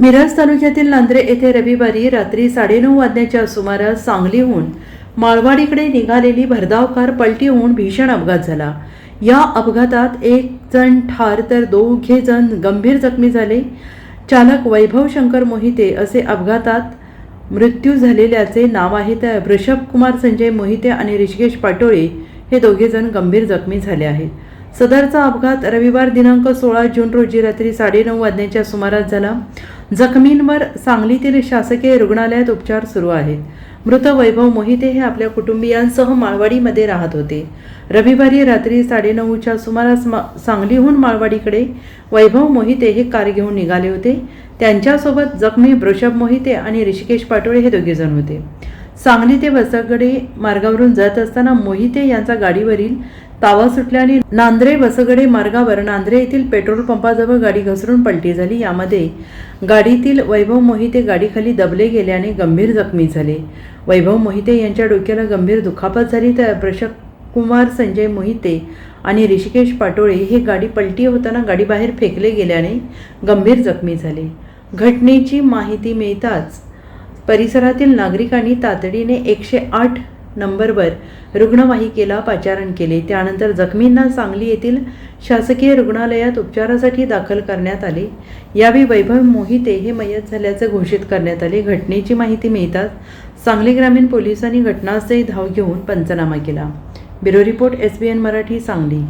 मिरज तालुक्यातील नांद्रे येथे रविवारी रात्री साडेनऊ वाजण्याच्या सुमारास सांगलीहून माळवाडीकडे निघालेली भरधाव कार पलटी होऊन भीषण अपघात झाला. या अपघातात एक जण ठार तर दोघे जण गंभीर जखमी झाले. चालक वैभव शंकर मोहिते असे अपघातात मृत्यू झालेल्याचे नाव आहे. तर वृषभ कुमार संजय मोहिते आणि ऋषिकेश पाटोळे हे दोघे जण गंभीर जखमी झाले आहेत. सदरचा अपघात रविवार दिनांक सोळा जून रोजी रात्री साडेनऊ वाजण्याच्या सुमारास झाला. जखमींवर सांगलीतील शासकीय रुग्णालयात उपचार सुरू आहेत. मृत वैभव मोहिते हे आपल्या कुटुंबियांसह माळवाडीमध्ये राहत होते. रविवारी रात्री साडेनऊच्या सुमारास मा सांगलीहून माळवाडीकडे वैभव मोहिते हे कार घेऊन निघाले होते. त्यांच्यासोबत जखमी वृषभ मोहिते आणि ऋषिकेश पाटोळे हे दोघेजण होते. सांगली ते वसगडे मार्गावरून जात असताना मोहिते यांचा गाडीवरील तावा सुटल्याने नांद्रे वसगडे मार्गावर नांद्रे येथील पेट्रोल पंपाजवळ गाडी घसरून पलटी झाली. यामध्ये गाडीतील वैभव मोहिते गाडीखाली दबले गेल्याने गंभीर जखमी झाले. वैभव मोहिते यांच्या डोक्याला गंभीर दुखापत झाली. तर प्रशक कुमार संजय मोहिते आणि ऋषिकेश पाटोळे हे गाडी पलटी होताना गाडीबाहेर फेकले गेल्याने गंभीर जखमी झाले. घटनेची माहिती मिळताच परिसरातील नागरिकांनी तातडीने एकशे आठ नंबरवर रुग्णवाहिकेला पाचारण केले. त्यानंतर जखमींना सांगली येथील शासकीय रुग्णालयात उपचारासाठी दाखल करण्यात आले. यावेळी वैभव मोहिते हे मयत झाल्याचे घोषित करण्यात आले. घटनेची माहिती मिळताच सांगली ग्रामीण पोलिसांनी घटनास्थळी धाव घेऊन पंचनामा केला. Bureau report S B N Marathi Sangli.